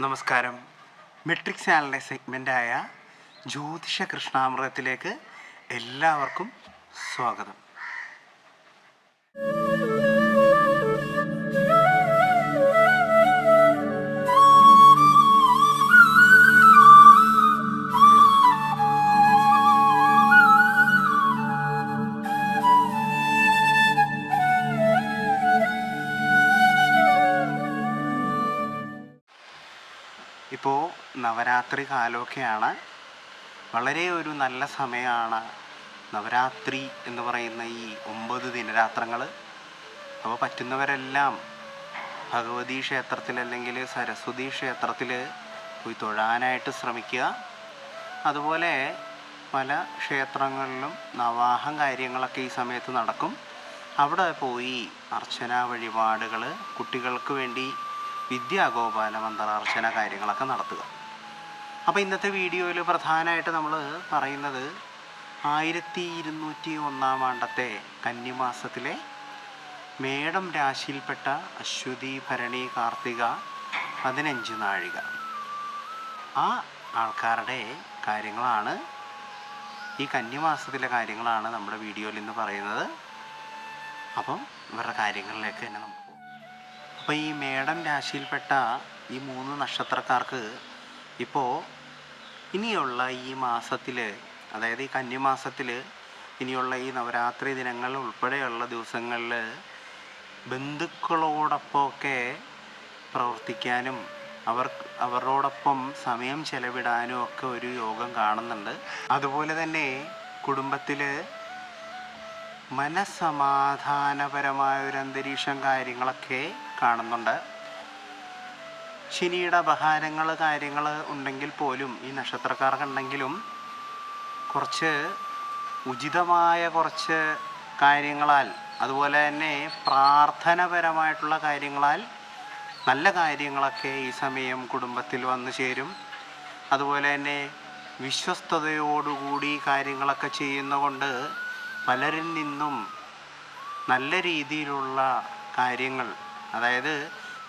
നമസ്കാരം. മെട്രിക് ചാനലിന്റെ സെഗ്മെന്റായ ജ്യോതിഷ കൃഷ്ണാമൃതത്തിലേക്ക് എല്ലാവർക്കും സ്വാഗതം. ഇപ്പോൾ നവരാത്രി കാലമൊക്കെയാണ്. വളരെ ഒരു നല്ല സമയമാണ് നവരാത്രി എന്ന് പറയുന്ന ഈ ഒമ്പത് ദിനരാത്രങ്ങൾ അപ്പോൾ പറ്റുന്നവരെല്ലാം ഭഗവതി ക്ഷേത്രത്തിൽ അല്ലെങ്കിൽ സരസ്വതി ക്ഷേത്രത്തിൽ പോയി തൊഴാനായിട്ട് ശ്രമിക്കുക. അതുപോലെ പല ക്ഷേത്രങ്ങളിലും നവാഹം കാര്യങ്ങളൊക്കെ ഈ സമയത്ത് നടക്കും. അവിടെ പോയി അർച്ചന വഴിപാടുകൾ കുട്ടികൾക്ക് വേണ്ടി വിദ്യാഗോപാല മന്ത്രാർച്ചന കാര്യങ്ങളൊക്കെ നടത്തുക. അപ്പോൾ ഇന്നത്തെ വീഡിയോയിൽ പ്രധാനമായിട്ട് നമ്മൾ പറയുന്നത് ആയിരത്തി ഇരുന്നൂറ്റി ഒന്നാം ആണ്ടത്തെ കന്നിമാസത്തിലെ മേടം രാശിയിൽപ്പെട്ട അശ്വതി ഭരണി കാർത്തിക പതിനഞ്ച് നാഴിക. ആ ആൾക്കാരുടെ കാര്യങ്ങളാണ് ഈ കന്നിമാസത്തിലെ കാര്യങ്ങളാണ് നമ്മുടെ വീഡിയോയിൽ ഇന്ന് പറയുന്നത്. അപ്പം ഇവരുടെ കാര്യങ്ങളിലേക്ക് തന്നെ നമുക്ക് അപ്പോൾ ഈ മേടം രാശിയിൽപ്പെട്ട ഈ മൂന്ന് നക്ഷത്രക്കാർക്ക് ഇപ്പോൾ ഇനിയുള്ള ഈ മാസത്തിൽ അതായത് ഈ കന്നിമാസത്തിൽ ഇനിയുള്ള ഈ നവരാത്രി ദിനങ്ങൾ ഉൾപ്പെടെയുള്ള ദിവസങ്ങളിൽ ബന്ധുക്കളോടൊപ്പമൊക്കെ പ്രവർത്തിക്കാനും അവർ അവരോടൊപ്പം സമയം ചെലവിടാനും ഒക്കെ ഒരു യോഗം കാണുന്നുണ്ട്. അതുപോലെ തന്നെ കുടുംബത്തിൽ മനസ്സമാധാനപരമായ ഒരു അന്തരീക്ഷം കാര്യങ്ങളൊക്കെ കാണുന്നുണ്ട്. ശനിയുടെ അപഹാരങ്ങൾ കാര്യങ്ങൾ ഉണ്ടെങ്കിൽ പോലും ഈ നക്ഷത്രക്കാർക്കുണ്ടെങ്കിലും കുറച്ച് ഉചിതമായ കുറച്ച് കാര്യങ്ങളാൽ അതുപോലെ തന്നെ പ്രാർത്ഥനപരമായിട്ടുള്ള കാര്യങ്ങളാൽ നല്ല കാര്യങ്ങളൊക്കെ ഈ സമയം കുടുംബത്തിൽ വന്നു ചേരും. അതുപോലെ തന്നെ വിശ്വസ്തയോടുകൂടി കാര്യങ്ങളൊക്കെ ചെയ്യുന്നതുകൊണ്ട് പലരിൽ നിന്നും നല്ല രീതിയിലുള്ള കാര്യങ്ങൾ അതായത്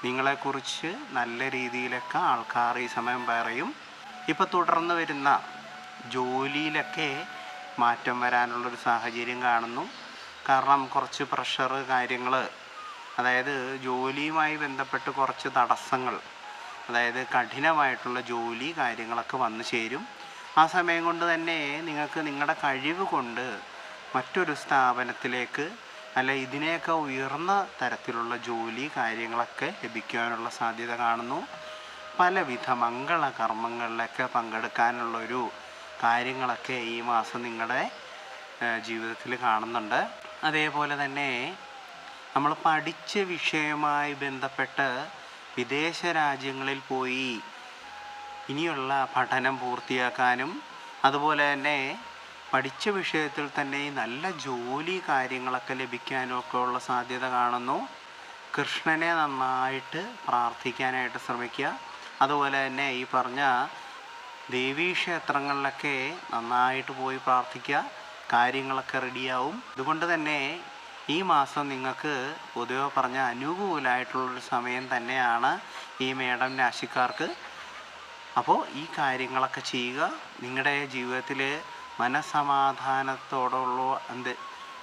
നിങ്ങളെക്കുറിച്ച് നല്ല രീതിയിലൊക്കെ ആൾക്കാർ ഈ സമയം പറയും. ഇപ്പോൾ തുടർന്ന് വരുന്ന ജോലിയിലൊക്കെ മാറ്റം വരാനുള്ളൊരു സാഹചര്യം കാണുന്നു. കാരണം കുറച്ച് പ്രഷർ കാര്യങ്ങൾ അതായത് ജോലിയുമായി ബന്ധപ്പെട്ട് കുറച്ച് തടസ്സങ്ങൾ അതായത് കഠിനമായിട്ടുള്ള ജോലി കാര്യങ്ങളൊക്കെ വന്നു ചേരും. ആ സമയം കൊണ്ട് തന്നെ നിങ്ങൾക്ക് നിങ്ങളുടെ കഴിവ് കൊണ്ട് മറ്റൊരു സ്ഥാപനത്തിലേക്ക് അല്ല ഇതിനെയൊക്കെ ഉയർന്ന തരത്തിലുള്ള ജോലി കാര്യങ്ങളൊക്കെ ലഭിക്കുവാനുള്ള സാധ്യത കാണുന്നു. പലവിധ മംഗള കർമ്മങ്ങളിലൊക്കെ പങ്കെടുക്കാനുള്ളൊരു കാര്യങ്ങളൊക്കെ ഈ മാസം നിങ്ങളുടെ ജീവിതത്തിൽ കാണുന്നുണ്ട്. അതേപോലെ തന്നെ നമ്മൾ പഠിച്ച വിഷയവുമായി ബന്ധപ്പെട്ട് വിദേശ രാജ്യങ്ങളിൽ പോയി ഇനിയുള്ള പഠനം പൂർത്തിയാക്കാനും അതുപോലെ തന്നെ പഠിച്ച വിഷയത്തിൽ തന്നെ നല്ല ജോലി കാര്യങ്ങളൊക്കെ ലഭിക്കാനൊക്കെ ഉള്ള സാധ്യത കാണുന്നു. കൃഷ്ണനെ നന്നായിട്ട് പ്രാർത്ഥിക്കാനായിട്ട് ശ്രമിക്കുക. അതുപോലെ തന്നെ ഈ പറഞ്ഞ ദേവീക്ഷേത്രങ്ങളിലൊക്കെ നന്നായിട്ട് പോയി പ്രാർത്ഥിക്കുക. കാര്യങ്ങളൊക്കെ റെഡിയാവും. അതുകൊണ്ട് തന്നെ ഈ മാസം നിങ്ങൾക്ക് പൊതുവെ പറഞ്ഞ അനുകൂലമായിട്ടുള്ളൊരു സമയം തന്നെയാണ് ഈ മേഡം രാശിക്കാർക്ക്. അപ്പോൾ ഈ കാര്യങ്ങളൊക്കെ ചെയ്യുക. നിങ്ങളുടെ ജീവിതത്തിൽ മനസമാധാനത്തോടുള്ള എന്ത്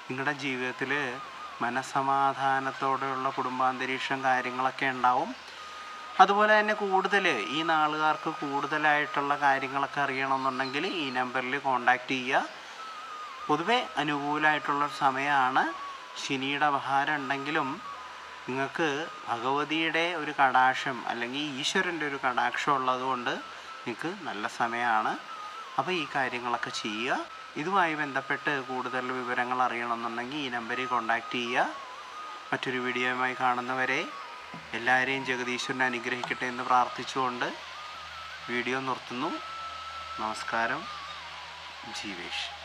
നിങ്ങളുടെ ജീവിതത്തിൽ മനസമാധാനത്തോടെയുള്ള കുടുംബാന്തരീക്ഷം കാര്യങ്ങളൊക്കെ ഉണ്ടാവും. അതുപോലെ തന്നെ കൂടുതൽ ഈ നാളുകാർക്ക് കൂടുതലായിട്ടുള്ള കാര്യങ്ങളൊക്കെ അറിയണമെന്നുണ്ടെങ്കിൽ ഈ നമ്പറിൽ കോണ്ടാക്റ്റ് ചെയ്യുക. പൊതുവെ അനുകൂലമായിട്ടുള്ള സമയമാണ് ശനിയുടെ അപഹാരം ഉണ്ടെങ്കിലും നിങ്ങൾക്ക് ഭഗവതിയുടെ ഒരു കടാക്ഷം അല്ലെങ്കിൽ ഈശ്വരന്റെ ഒരു കടാക്ഷം ഉള്ളതുകൊണ്ട് നിങ്ങൾക്ക് നല്ല സമയമാണ് അപ്പോൾ ഈ കാര്യങ്ങളൊക്കെ ചെയ്യുക. ഇതുമായി ബന്ധപ്പെട്ട് കൂടുതൽ വിവരങ്ങൾ അറിയണമെന്നുണ്ടെങ്കിൽ ഈ നമ്പറിൽ കോണ്ടാക്ട് ചെയ്യുക. മറ്റൊരു വീഡിയോയുമായി കാണുന്നവരെ എല്ലാവരെയും ജഗദീശ്വരനെ അനുഗ്രഹിക്കട്ടെ എന്ന് പ്രാർത്ഥിച്ചുകൊണ്ട് വീഡിയോ നിർത്തുന്നു. നമസ്കാരം. ജീവേഷ്.